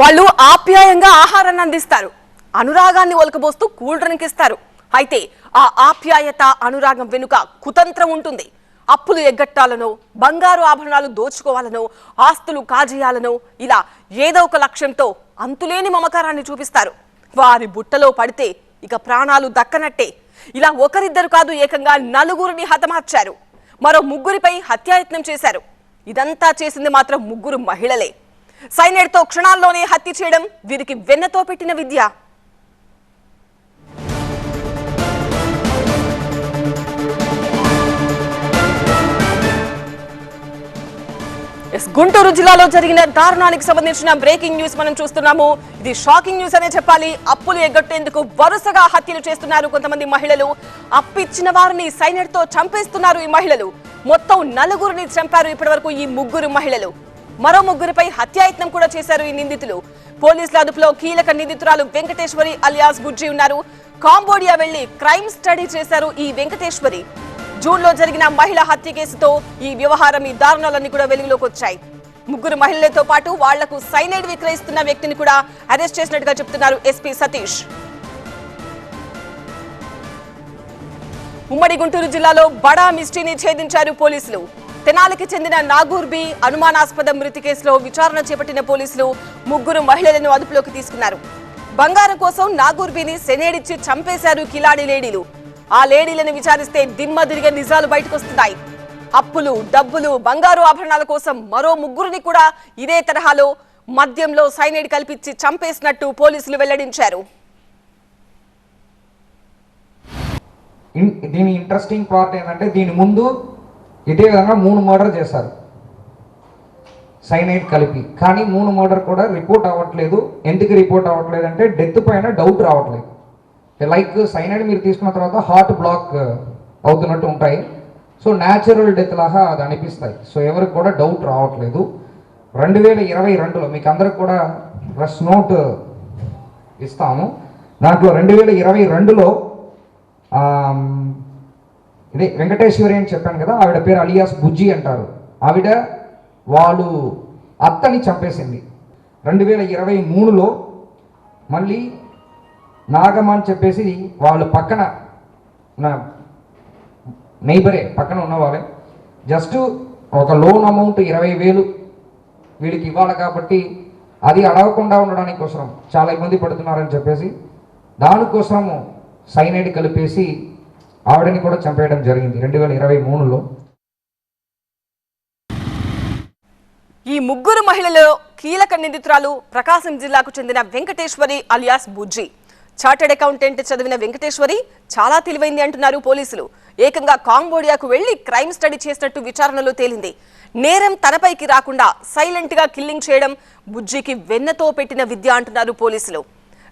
వాళ్ళు ఆప్యాయంగా ఆహారాన్ని అందిస్తారు. అనురాగాన్ని ఒలకబోస్తూ కూల్ డ్రింక్ ఇస్తారు. అయితే ఆ ఆప్యాయత అనురాగం వెనుక కుతంత్రం ఉంటుంది. అప్పులు ఎగ్గట్టాలనో బంగారు ఆభరణాలు దోచుకోవాలనో ఆస్తులు కాజేయాలనో ఇలా ఏదో ఒక లక్ష్యంతో అంతులేని మమకారాన్ని చూపిస్తారు. వారి బుట్టలో పడితే ఇక ప్రాణాలు దక్కనట్టే. ఇలా ఒకరిద్దరు కాదు ఏకంగా నలుగురిని హతమార్చారు. మరో ముగ్గురిపై హత్యాయత్నం చేశారు. ఇదంతా చేసింది మాత్రం ముగ్గురు మహిళలే. సైనైడ్తో క్షణాల్లోనే హత్య చేయడం వీరికి వెన్నతో పెట్టిన విద్య. గుంటూరు జిల్లాలో జరిగిన దారుణానికి సంబంధించిన బ్రేకింగ్ న్యూస్ మనం చూస్తున్నాము. ఇది షాకింగ్ న్యూస్ అనే చెప్పాలి. అప్పులు ఎగ్గొట్టేందుకు వరుసగా హత్యలు చేస్తున్నారు కొంతమంది మహిళలు. అప్పిచ్చిన వారిని సైనైడ్తో చంపేస్తున్నారు ఈ మహిళలు. మొత్తం నలుగురిని చంపారు ఇప్పటివరకు ఈ ముగ్గురు మహిళలు. మరో ముగ్గురిపై హత్యాయత్నం కూడా చేశారు ఈ నిందితులు. పోలీసుల అదుపులో కీలక నిందితురాలు వెంకటేశ్వరి అలియాస్ బుజ్జి ఉన్నారు. కాంబోడియా వెళ్ళి క్రైమ్ స్టడీ చేశారు ఈ వెంకటేశ్వరి. జూన్లో జరిగిన మహిళ హత్య కేసుతో ఈ వ్యవహారం ఈ దారుణాలన్నీ కూడా వెలుగులోకి వచ్చాయి. ముగ్గురు మహిళలతో పాటు వాళ్ళకు సైనైడ్ విక్రయిస్తున్న వ్యక్తిని కూడా అరెస్ట్ చేసినట్టుగా చెప్తున్నారు ఎస్పీ సతీష్. ఉమ్మడి గుంటూరు జిల్లాలో బడా మిస్టీని ఛేదించారు పోలీసులు. తెనాలికి చెందిన నాగూర్బి అనుమానాస్పద మృతి కేసులో విచారణ చేపట్టిన పోలీసులు ముగ్గురు మహిళలను అదుపులోకి తీసుకున్నారు. బంగారం కోసం నాగూర్బిని సెనేడిచ్చి చంపేశారు కిలాడి లేడీలు. ఆ లేడీలను విచారిస్తే దిమ్మదిరిగే నిజాలు బయటకొస్తున్నాయి. అప్పులు డబ్బులు బంగారు ఆభరణాల కోసం మరో ముగ్గురిని కూడా ఇదే తరహాలో మద్యంలో సైనైడ్ కల్పించి చంపేసినట్టు పోలీసులు వెల్లడించారు. దీని ఇంట్రెస్టింగ్ పార్ట్ ఏంటంటే దీని ముందు ఇదే విధంగా మూడు మర్డర్ చేశారు. సైనైడ్ కలిపి. కానీ మూడు మర్డర్ కూడా రిపోర్ట్ అవ్వట్లేదు. ఎందుకు రిపోర్ట్ అవ్వట్లేదు అంటే డెత్ పైన డౌట్ రావట్లేదు. లైక్ సైనైడ్ మీరు తీసుకున్న తర్వాత హార్ట్ బ్లాక్ uh, అవుతున్నట్టు ఉంటాయి. సో న్యాచురల్ డెత్ లాగా అది అనిపిస్తాయి. సో ఎవరికి కూడా డౌట్ రావట్లేదు. రెండు వేల ఇరవై రెండులో మీకు అందరికి కూడా ప్రెస్ నోట్ ఇస్తాము దాంట్లో రెండు వేల ఇరవై రెండులో um, ఇదే వెంకటేశ్వరి అని చెప్పాను కదా ఆవిడ పేరు అలియాస్ బుజ్జి అంటారు. ఆవిడ వాళ్ళు అత్తని చంపేసింది. రెండు వేల ఇరవై మూడులో మళ్ళీ నాగమ్మ అని చెప్పేసి వాళ్ళు పక్కన ఉన్న నైబరే పక్కన ఉన్న వాళ్ళే జస్ట్ ఒక లోన్ అమౌంట్ ఇరవై వేలు వీడికి ఇవ్వాలి కాబట్టి అది అడగకుండా ఉండడానికి కోసం చాలా ఇబ్బంది పడుతున్నారని చెప్పేసి దానికోసము సైనైడ్ కలిపేసి ఆవిడని కూడా చంపేయడం జరిగింది. రెండు వేల ఇరవై మూడులో ఈ ముగ్గురు మహిళలలో కీలక నిందితురాలు ప్రకాశం జిల్లాకు చెందిన Venkateswari alias Bujji. Chartered accountant చదివిన వెంకటేశ్వరి చాలా తెలివైంది అంటున్నారు పోలీసులు. ఏకంగా కాంబోడియాకు వెళ్ళి క్రైమ్ స్టడీ చేసినట్టు విచారణలో తేలింది. నేరం తనపైకి రాకుండా సైలెంట్గా కిల్లింగ్ చేయడం బుజ్జికి వెన్నతో పెట్టిన విద్య అంటున్నారు పోలీసులు.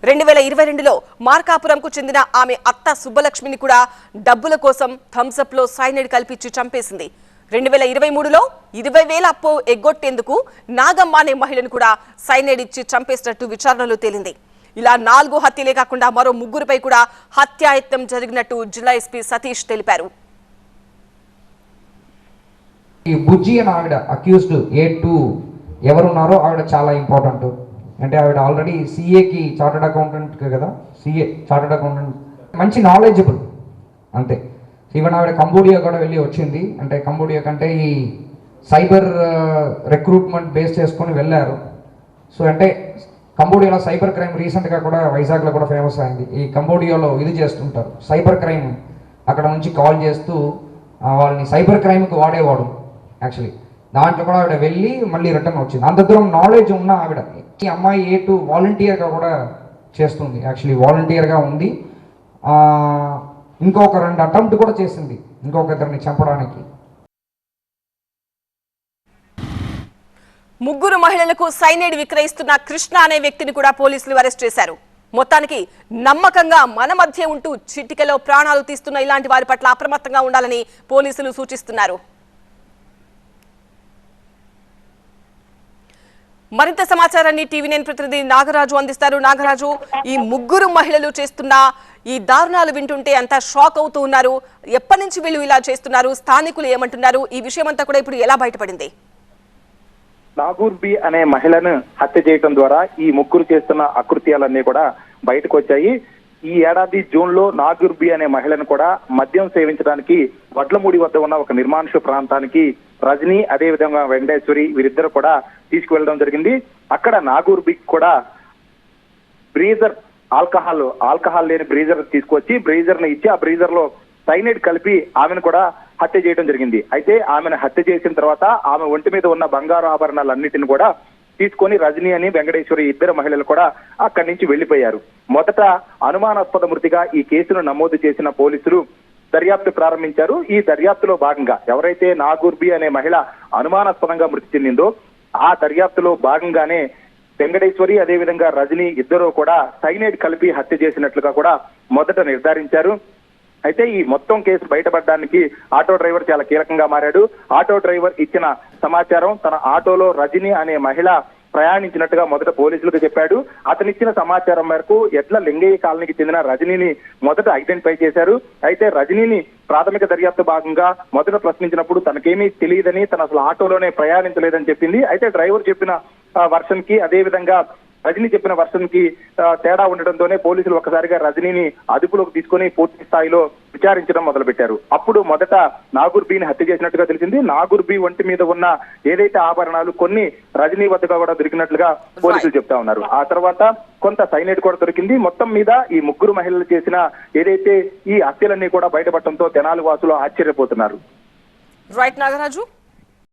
రెండు వేల ఇరవై రెండులో మార్కాపురంకు చెందిన ఆమె అత్త సుబ్బలక్ష్మిని కూడా డబ్బుల కోసం థమ్సప్లో సైనైడ్ కల్పించి చంపేసింది. రెండు వేల ఇరవై మూడులో ఇరవై వేల అప్పు ఎగ్గొట్టేందుకు నాగమ్మ అనే మహిళను కూడా సైనైడ్ ఇచ్చి చంపేసినట్టు విచారణలో తేలింది. ఇలా నాలుగు హత్యలే కాకుండా మరో ముగ్గురుపై కూడా హత్యాయత్నం జరిగినట్టు జిల్లా ఎస్పీ సతీష్ తెలిపారు. ఈ బుజ్జి అని ఆవిడ అక్యూజ్డ్ ఏ టూ ఎవరున్నారో ఆవిడ చాలా ఇంపార్టెంట్ అంటే ఆవిడ ఆల్రెడీ సిఏకి చార్టెడ్ అకౌంటెంట్ కదా? సిఏ చార్టెడ్ అకౌంటెంట్ మంచి నాలెడ్జబుల్ అంతే. ఈవెన్ ఆవిడ కంబోడియా కూడా వెళ్ళి వచ్చింది. అంటే కంబోడియా కంటే ఈ సైబర్ రిక్రూట్మెంట్ బేస్ చేసుకొని వెళ్ళారు. సో అంటే కంబోడియాలో సైబర్ క్రైమ్ రీసెంట్గా కూడా వైజాగ్లో కూడా ఫేమస్ అయింది. ఈ కంబోడియాలో ఇది చేస్తుంటారు. సైబర్ క్రైమ్ అక్కడ నుంచి కాల్ చేస్తూ వాళ్ళని సైబర్ క్రైమ్కి వాడేవాడు యాక్చువల్లీ దాంట్లో కూడా ఆవిడ వెళ్ళి మళ్ళీ రిటర్న్ వచ్చింది. అంత దూరం నాలెడ్జ్ ఉన్న ఆవిడ. ఈ అమ్మాయి ఏ టు వాలంటీర్గా కూడా చేస్తుంది. యాక్చువల్లీ వాలంటీర్గా ఉంది. ఆ, ఇంకొక రెండు అటెంప్ట్ కూడా చేసింది. ఇంకొక ఇద్దరిని చంపడానికి. ముగ్గురు మహిళలకు సైనైడ్ విక్రయిస్తున్న కృష్ణ అనే వ్యక్తిని కూడా పోలీసులు అరెస్ట్ చేశారు. మొత్తానికి నమ్మకంగా మన మధ్య ఉంటూ చిటికెలో ప్రాణాలు తీస్తున్న ఇలాంటి వారి పట్ల అప్రమత్తంగా ఉండాలని పోలీసులు సూచిస్తున్నారు. మరింత సమాచారాన్ని టీవీ నైన్ ప్రతినిధి నాగరాజు అందిస్తారు. నాగరాజు ఈ ముగ్గురు మహిళలు చేస్తున్న ఈ దారుణాలు వింటుంటే అంతా షాక్ అవుతూ ఉన్నారు. ఎప్పటి నుంచి వీళ్ళు ఇలా చేస్తున్నారు? స్థానికులు ఏమంటున్నారు? ఈ విషయం అంతా కూడా ఇప్పుడు ఎలా బయటపడింది? నాగూర్బి అనే మహిళను హత్య చేయడం ద్వారా ఈ ముగ్గురు చేస్తున్న అకృత్యాలన్నీ కూడా బయటకు వచ్చాయి ఈ ఏడాది జూన్లో నాగూర్బి అనే మహిళను కూడా మద్యం సేవించడానికి వడ్లమూడి వద్ద ఉన్న ఒక నిర్మానుష ప్రాంతానికి రజనీ అదే విధంగా వెంకటేశ్వరి వీరిద్దరు కూడా తీసుకువెళ్ళడం జరిగింది. అక్కడ నాగూర్ బిక్ కూడా బ్రీజర్ ఆల్కహాల్ ఆల్కహాల్ లేని బ్రీజర్ తీసుకొచ్చి బ్రీజర్ని ఇచ్చి ఆ బ్రీజర్లో సైనైడ్ కలిపి ఆమెను కూడా హత్య చేయడం జరిగింది. అయితే ఆమెను హత్య చేసిన తర్వాత ఆమె ఒంటి మీద ఉన్న బంగారు ఆభరణాలన్నిటిని కూడా తీసుకొని రజనీ అని వెంకటేశ్వరి ఇద్దరు మహిళలు కూడా అక్కడి నుంచి వెళ్ళిపోయారు మొదట అనుమానాస్పద మృతిగా ఈ కేసును నమోదు చేసిన పోలీసులు దర్యాప్తు ప్రారంభించారు. ఈ దర్యాప్తులో భాగంగా ఎవరైతే నాగూర్బి అనే మహిళ అనుమానాస్పదంగా మృతి చెందిందో ఆ దర్యాప్తులో భాగంగానే వెంకటేశ్వరి అదేవిధంగా రజని ఇద్దరూ కూడా సైనైడ్ కలిపి హత్య చేసినట్లుగా కూడా మొదట నిర్ధారించారు. అయితే ఈ మొత్తం కేసు బయటపడడానికి ఆటో డ్రైవర్ చాలా కీలకంగా మారాడు. ఆటో డ్రైవర్ ఇచ్చిన సమాచారం తన ఆటోలో రజని అనే మహిళ ప్రయాణించినట్టుగా మొదట పోలీసులకు చెప్పాడు. అతనిచ్చిన సమాచారం మేరకు ఎడ్ల లింగయ్య కాలనీకి చెందిన రజనీని మొదట ఐడెంటిఫై చేశారు. అయితే రజనీని ప్రాథమిక దర్యాప్తు భాగంగా మొదట ప్రశ్నించినప్పుడు తనకేమీ తెలియదని తన అసలు ఆటోలోనే ప్రయాణించలేదని చెప్పింది. అయితే డ్రైవర్ చెప్పిన వర్షన్కి అదే విధంగా రజనీ చెప్పిన వర్షన్కి తేడా ఉండడంతోనే పోలీసులు ఒక్కసారిగా రజనీని అదుపులోకి తీసుకొని పూర్తి స్థాయిలో విచారించడం మొదలుపెట్టారు. అప్పుడు మొదట నాగూర్ బీని హత్య చేసినట్టుగా తెలిసింది. నాగూర్ బీ ఒంటి మీద ఉన్న ఏదైతే ఆభరణాలు కొన్ని రజనీ వద్దగా కూడా దొరికినట్లుగా పోలీసులు చెప్తా ఉన్నారు. ఆ తర్వాత కొంత సైనైడ్ కూడా దొరికింది. మొత్తం మీద ఈ ముగ్గురు మహిళలు చేసిన ఏదైతే ఈ హత్యలన్నీ కూడా బయటపడటంతో తెనాలి వాసులు ఆశ్చర్యపోతున్నారు. రైట్ నాగరాజు